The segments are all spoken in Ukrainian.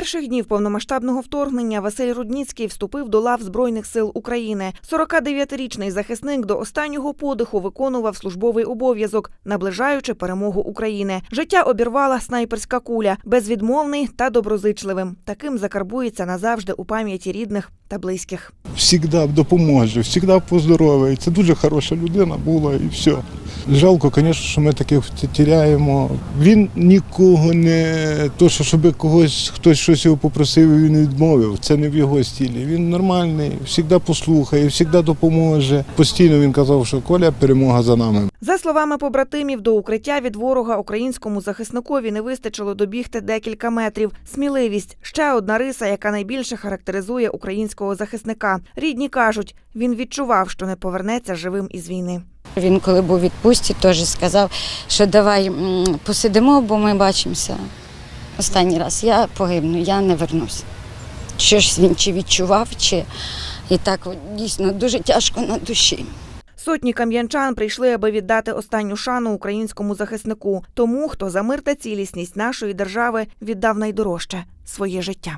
перших днів повномасштабного вторгнення Василь Рудніцький вступив до лав Збройних сил України. 49-річний захисник до останнього подиху виконував службовий обов'язок, наближаючи перемогу України. Життя обірвала снайперська куля, безвідмовний та доброзичливим. Таким закарбується назавжди у пам'яті рідних та близьких. Всігда допоможе, всігда поздоровий. Це дуже хороша людина була і все. Жалко, звісно, що ми таких тіряємо. Він нікого не то, що щоб когось хтось щось його попросив, він відмовив. Це не в його стилі. Він нормальний, завжди послухає, завжди допоможе. Постійно він казав, що Коля перемога за нами. За словами побратимів, до укриття від ворога українському захисникові не вистачило добігти декілька метрів. Сміливість ще одна риса, яка найбільше характеризує українського захисника. Рідні кажуть, він відчував, що не повернеться живим із війни. Він, коли був у відпустці, теж сказав, що давай посидимо, бо ми бачимося останній раз. Я погибну, я не вернусь. Що ж він чи відчував, чи і так дійсно дуже тяжко на душі. Сотні кам'янчан прийшли, аби віддати останню шану українському захиснику, тому хто за мир та цілісність нашої держави віддав найдорожче своє життя.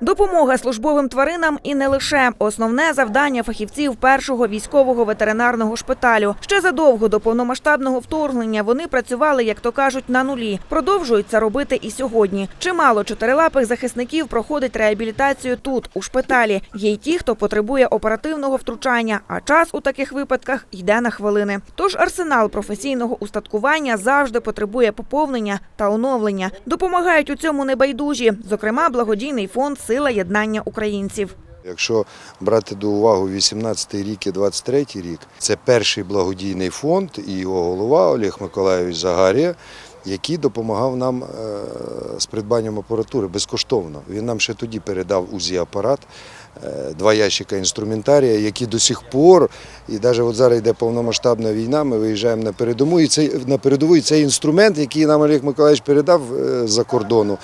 Допомога службовим тваринам і не лише основне завдання фахівців першого військового ветеринарного шпиталю. Ще задовго до повномасштабного вторгнення вони працювали, як то кажуть, на нулі. Продовжують це робити і сьогодні. Чимало чотирилапих захисників проходить реабілітацію тут, у шпиталі. Є й ті, хто потребує оперативного втручання, а час у таких випадках йде на хвилини. Тож арсенал професійного устаткування завжди потребує поповнення та оновлення. Допомагають у цьому небайдужі, зокрема, благодійний фонд Сила єднання українців. Якщо брати до уваги 18 рік і 23 рік, це перший благодійний фонд і його голова Олег Миколайович Загарія, який допомагав нам е, з придбанням апаратури безкоштовно. Він нам ще тоді передав УЗІ-апарат, е, два ящика інструментарія, які до сих пор, і навіть от зараз йде повномасштабна війна, ми виїжджаємо на передову, і цей, на передову, і цей інструмент, який нам Олег Миколаївич передав е, за кордону,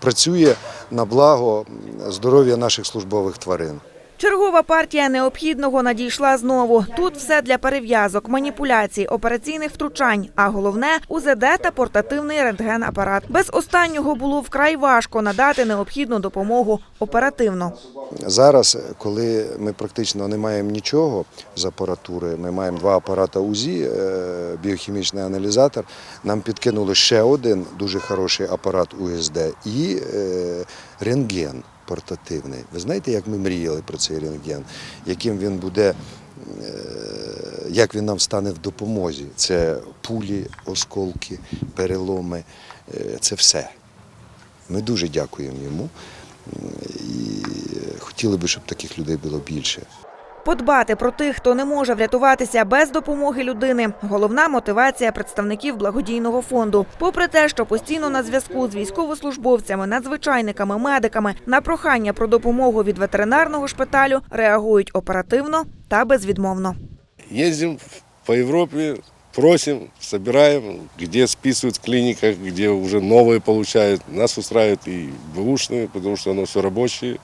працює на благо здоров'я наших службових тварин. Чергова партія необхідного надійшла знову. Тут все для перев'язок, маніпуляцій, операційних втручань, а головне УЗД та портативний рентген-апарат. Без останнього було вкрай важко надати необхідну допомогу оперативно. Зараз, коли ми практично не маємо нічого з апаратури, ми маємо два апарати УЗІ, е, біохімічний аналізатор. Нам підкинули ще один дуже хороший апарат УСД і е, рентген портативний. Ви знаєте, як ми мріяли про цей рентген, яким він буде, е, як він нам стане в допомозі. Це пулі, осколки, переломи, е, це все. Ми дуже дякуємо йому і хотіли би, щоб таких людей було більше. Подбати про тих, хто не може врятуватися без допомоги людини. Головна мотивація представників благодійного фонду. Попри те, що постійно на зв'язку з військовослужбовцями, надзвичайниками, медиками на прохання про допомогу від ветеринарного шпиталю реагують оперативно та безвідмовно. Ездим по Европе, просим, собираем, где списывают в клиниках, где уже новые получают. Нас устраивают и бэушные, потому что оно все рабочее.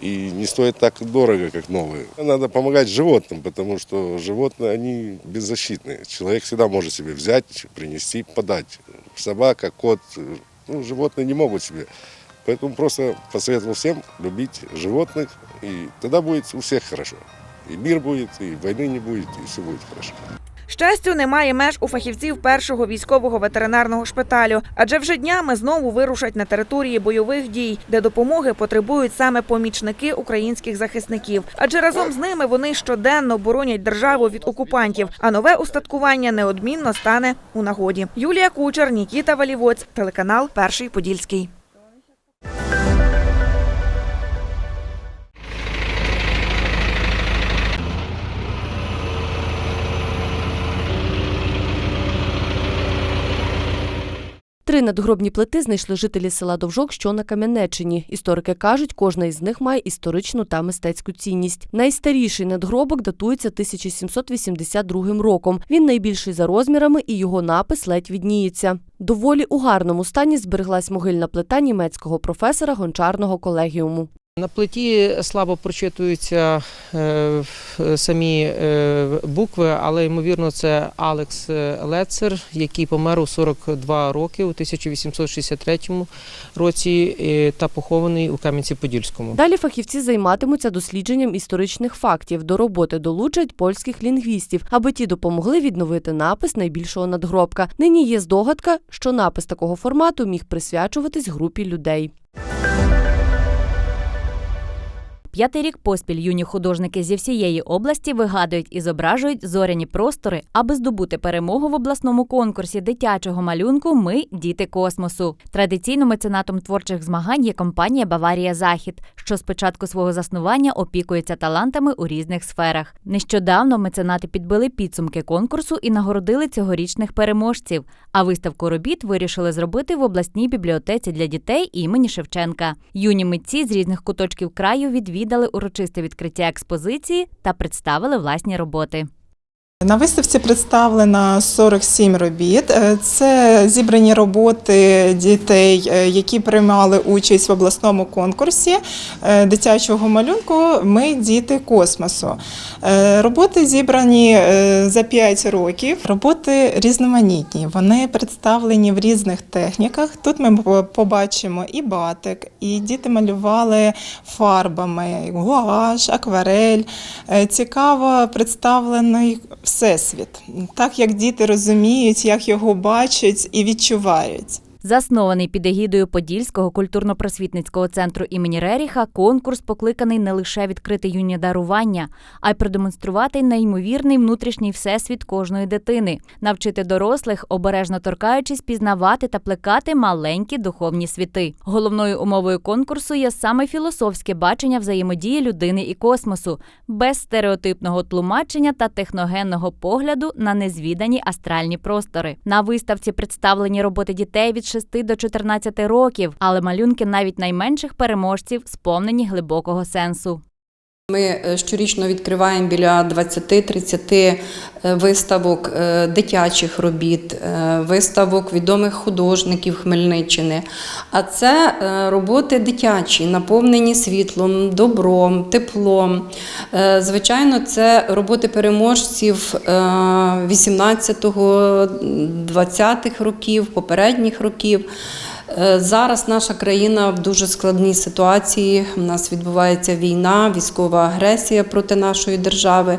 И не стоит так дорого, как новые. Надо помогать животным, потому что животные, они беззащитные. Человек всегда может себе взять, принести, подать. Собака, кот, ну, животные не могут себе. Поэтому просто посоветовал всем любить животных, и тогда будет у всех хорошо. И мир будет, и войны не будет, и все будет хорошо. Щастю, немає меж у фахівців першого військового ветеринарного шпиталю, адже вже днями знову вирушать на території бойових дій, де допомоги потребують саме помічники українських захисників. Адже разом з ними вони щоденно боронять державу від окупантів. А нове устаткування неодмінно стане у нагоді. Юлія Кучер, Нікіта Валівоць, телеканал Перший Подільський. Три надгробні плити знайшли жителі села Довжок, що на Кам'янеччині. Історики кажуть, кожна із них має історичну та мистецьку цінність. Найстаріший надгробок датується 1782 роком. Він найбільший за розмірами і його напис ледь відніється. Доволі у гарному стані збереглась могильна плита німецького професора гончарного колегіуму. На плиті слабо прочитуються е, самі е, букви, але ймовірно це Алекс Лецер, який помер у 42 роки у 1863 році е, та похований у Кам'янці-Подільському. Далі фахівці займатимуться дослідженням історичних фактів. До роботи долучать польських лінгвістів, аби ті допомогли відновити напис найбільшого надгробка. Нині є здогадка, що напис такого формату міг присвячуватись групі людей. П'ятий рік поспіль юні художники зі всієї області вигадують і зображують зоряні простори, аби здобути перемогу в обласному конкурсі дитячого малюнку Ми діти космосу. Традиційно меценатом творчих змагань є компанія Баварія Захід, що з початку свого заснування опікується талантами у різних сферах. Нещодавно меценати підбили підсумки конкурсу і нагородили цьогорічних переможців. А виставку робіт вирішили зробити в обласній бібліотеці для дітей імені Шевченка. Юні митці з різних куточків краю відвідали урочисте відкриття експозиції та представили власні роботи. На виставці представлено 47 робіт. Е, Це зібрані роботи дітей, е, які приймали участь в обласному конкурсі е, дитячого малюнку Ми діти космосу. Роботи зібрані за 5 років. Роботи різноманітні. Вони представлені в різних техніках. Тут ми побачимо і батик, і діти малювали фарбами, гуаш, акварель. Цікаво представлений всесвіт, так як діти розуміють, як його бачать і відчувають. Заснований під егідою Подільського культурно-просвітницького центру імені Реріха, конкурс покликаний не лише відкрити юні дарування, а й продемонструвати неймовірний внутрішній всесвіт кожної дитини, навчити дорослих, обережно торкаючись, пізнавати та плекати маленькі духовні світи. Головною умовою конкурсу є саме філософське бачення взаємодії людини і космосу, без стереотипного тлумачення та техногенного погляду на незвідані астральні простори. На виставці представлені роботи дітей від 6 до 14 років, але малюнки навіть найменших переможців сповнені глибокого сенсу. Ми е, щорічно відкриваємо біля 20-30 е, виставок е, дитячих робіт, виставок відомих художників Хмельниччини. А це роботи дитячі, наповнені світлом, добром, теплом. Звичайно, це роботи переможців 18-го, 20-х років, попередніх років. Е, Зараз наша країна в дуже складній ситуації. У нас відбувається війна, військова агресія проти нашої держави.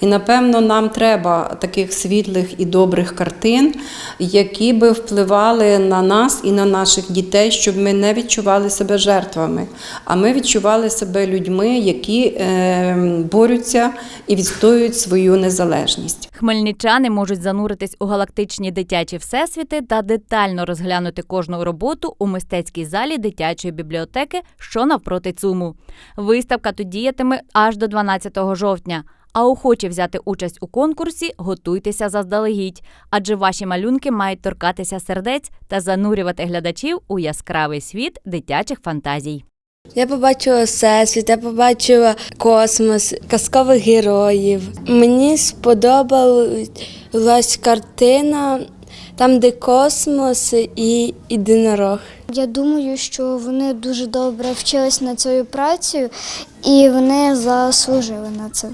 І напевно нам треба таких світлих і добрих картин, які би впливали на нас і на наших дітей, щоб ми не відчували себе жертвами, а ми відчували себе людьми, які е, борються і відстоюють свою незалежність. Хмельничани можуть зануритись у галактичні дитячі всесвіти та детально розглянути кожну роботу у мистецькій залі дитячої бібліотеки, що навпроти ЦУМу. Виставка тут діятиме аж до 12 жовтня. А охочі взяти участь у конкурсі, готуйтеся заздалегідь, адже ваші малюнки мають торкатися сердець та занурювати глядачів у яскравий світ дитячих фантазій. Я побачила всесвіт, я побачила космос, казкових героїв. Мені сподобалась картина там, де космос і єдинорог. Я думаю, що вони дуже добре вчились на цю працю і вони заслужили на це.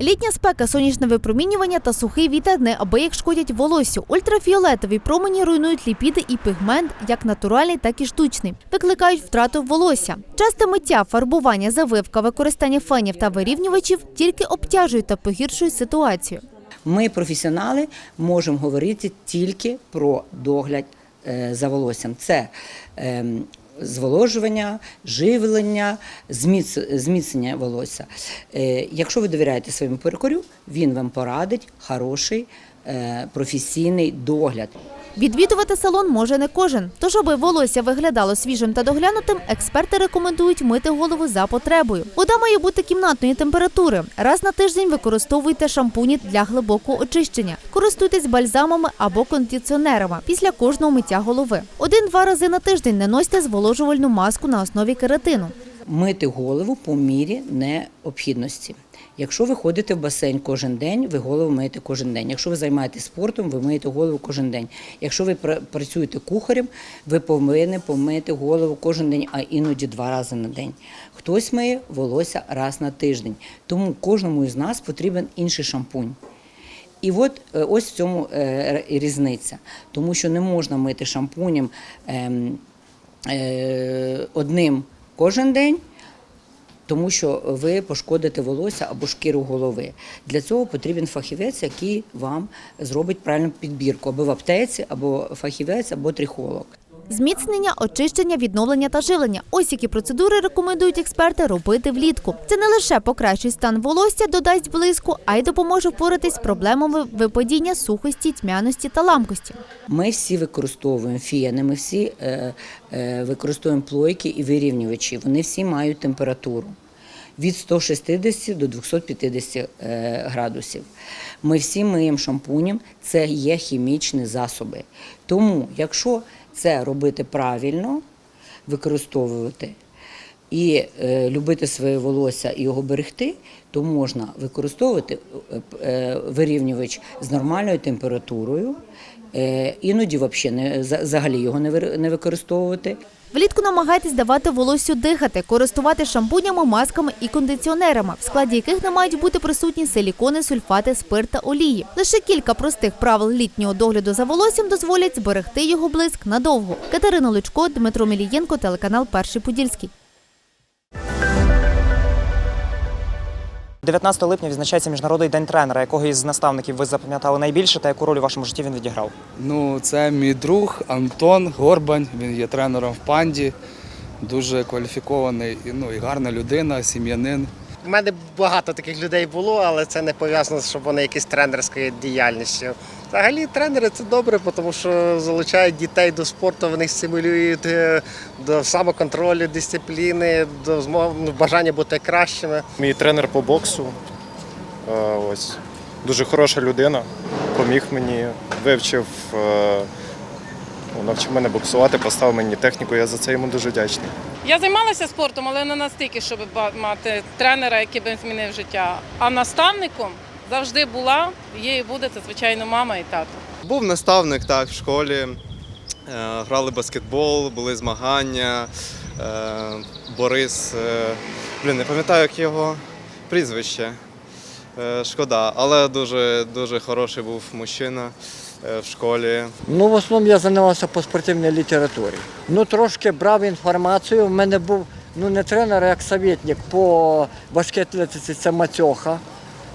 Літня спека, сонячне випромінювання та сухий вітер неабияк шкодять волоссю. Ультрафіолетові промені руйнують ліпіди і пігмент, як натуральний, так і штучний. Викликають втрату волосся. Часте миття, фарбування, завивка, використання фенів та вирівнювачів тільки обтяжують та погіршують ситуацію. Ми, професіонали, можемо говорити тільки про догляд е, за волоссям. Це ем, зволожування, живлення, зміц- зміцнення волосся. Е, Якщо ви довіряєте своєму перукарю, він вам порадить хороший е, професійний догляд. Відвідувати салон може не кожен. Тож, аби волосся виглядало свіжим та доглянутим, експерти рекомендують мити голову за потребою. Вода має бути кімнатної температури. Раз на тиждень використовуйте шампуні для глибокого очищення. Користуйтесь бальзамами або кондиціонерами після кожного миття голови. Один-два рази на тиждень не носьте зволожувальну маску на основі кератину. мити голову по мірі необхідності. Якщо ви ходите в басейн кожен день, ви голову миєте кожен день. Якщо ви займаєтесь спортом, ви миєте голову кожен день. Якщо ви працюєте кухарем, ви повинні помити голову кожен день, а іноді два рази на день. Хтось миє волосся раз на тиждень. Тому кожному із нас потрібен інший шампунь. І от е, ось в цьому е, різниця, тому що не можна мити шампунем ем, е, одним кожен день, тому що ви пошкодите волосся або шкіру голови. Для цього потрібен фахівець, який вам зробить правильну підбірку або в аптеці, або фахівець, або трихолог. Зміцнення, очищення, відновлення та живлення. Ось які процедури рекомендують експерти робити влітку. Це не лише покращить стан волосся, додасть блиску, а й допоможе впоратись з проблемами випадіння сухості, тьмяності та ламкості. Ми всі використовуємо фіни, ми всі е, е, використовуємо плойки і вирівнювачі. Вони всі мають температуру від 160 до 250 е, градусів. Ми всі миємо шампунем, це є хімічні засоби. Тому, якщо це робити правильно, використовувати і е, любити своє волосся і його берегти, то можна використовувати е, е, вирівнювач з нормальною температурою. Іноді вообще не, взагалі його не використовувати. Влітку намагайтесь давати волоссю дихати, користувати шампунями, масками і кондиціонерами, в складі яких не мають бути присутні силікони, сульфати, спирт та олії. Лише кілька простих правил літнього догляду за волоссям дозволять зберегти його блиск надовго. Катерина Лучко, Дмитро Мілієнко, телеканал Перший Подільський. 19 липня відзначається міжнародний день тренера, якого із наставників ви запам'ятали найбільше та яку роль у вашому житті він відіграв. Ну, це мій друг Антон Горбань. Він є тренером в панді. Дуже кваліфікований і, ну, і гарна людина, сім'янин. У мене багато таких людей було, але це не пов'язано, щоб вони якісь тренерською діяльністю. Взагалі тренери це добре, тому що залучають дітей до спорту, вони стимулюють е, до самоконтролю, дисципліни, до ну, бажання бути кращими. Мій тренер по боксу. е, Ось дуже хороша людина. Поміг мені, вивчив, е, ну, навчив мене боксувати, поставив мені техніку. Я за це йому дуже вдячний. Я займалася спортом, але не настільки, щоб мати тренера, який би змінив життя. А наставником завжди була, є і буде це, звичайно, мама і тато. Був наставник так в школі. Е, Грали баскетбол, були змагання. Е, Борис, е, блін, не пам'ятаю, як його прізвище. Шкода, але дуже, дуже хороший був мужчина в школі. Ну, в основному я займався по спортивній літературі. Ну, трошки брав інформацію. У мене був ну не тренер, а як советник по важкій це Матьоха.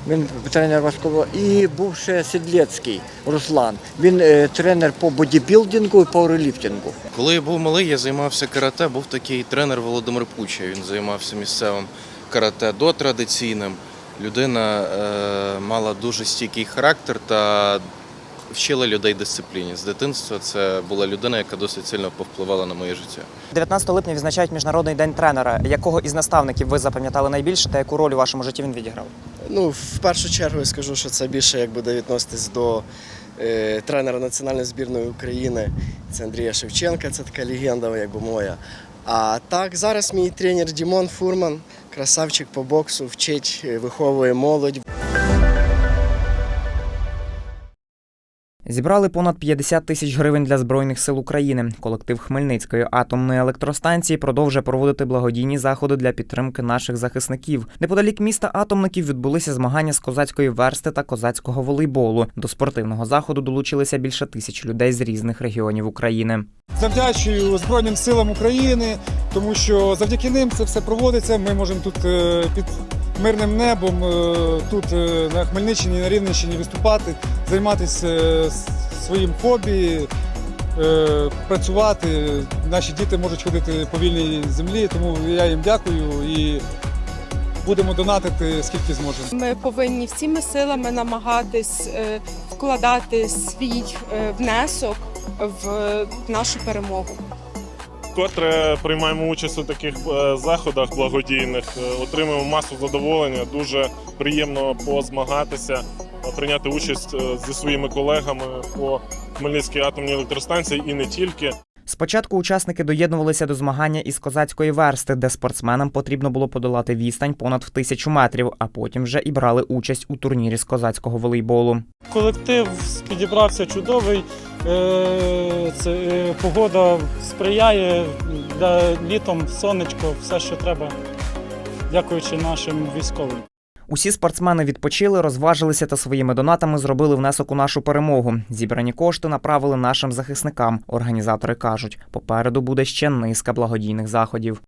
Він тренер важкого. І був ще Сідлецький Руслан. Він е, тренер по бодібілдингу і пауерліфтингу. Коли я був малий, я займався карате. Був такий тренер Володимир Пуча. Він займався місцевим карате до традиційним. Людина е, мала дуже стійкий характер та вчила людей дисципліні. З дитинства це була людина, яка досить сильно повпливала на моє життя. 19 липня відзначають міжнародний день тренера, якого із наставників ви запам'ятали найбільше та яку роль у вашому житті він відіграв. Ну, в першу чергу я скажу, що це більше як буде відноситись до е, тренера національної збірної України. Це Андрія Шевченка, це така легенда, якби моя. А так, зараз мій тренер Дімон Фурман, красавчик по боксу, вчить, е, виховує молодь. Зібрали понад 50 тисяч гривень для збройних сил України. Колектив Хмельницької атомної електростанції продовжує проводити благодійні заходи для підтримки наших захисників. Неподалік міста атомників відбулися змагання з козацької версти та козацького волейболу. До спортивного заходу долучилися більше тисяч людей з різних регіонів України. Завдячую Збройним силам України, тому що завдяки ним це все проводиться. Ми можемо тут е, під мирним небом, е, тут е, на Хмельниччині, на Рівненщині виступати, займатися е, своїм хобі, працювати. Наші діти можуть ходити по вільній землі, тому я їм дякую і будемо донатити скільки зможемо. Ми повинні всіми силами намагатись вкладати свій внесок в нашу перемогу. Вкотре приймаємо участь у таких е, заходах благодійних, е, отримуємо масу задоволення. Дуже приємно позмагатися, е, прийняти участь зі своїми колегами по Хмельницькій атомній електростанції і не тільки. Спочатку учасники доєднувалися до змагання із козацької версти, де спортсменам потрібно було подолати відстань понад в тисячу метрів, а потім вже і брали участь у турнірі з козацького волейболу. Колектив підібрався чудовий. е, Це, е, погода сприяє для літом, сонечко, все, що треба, дякуючи нашим військовим. Усі спортсмени відпочили, розважилися та своїми донатами зробили внесок у нашу перемогу. Зібрані кошти направили нашим захисникам. Організатори кажуть, попереду буде ще низка благодійних заходів.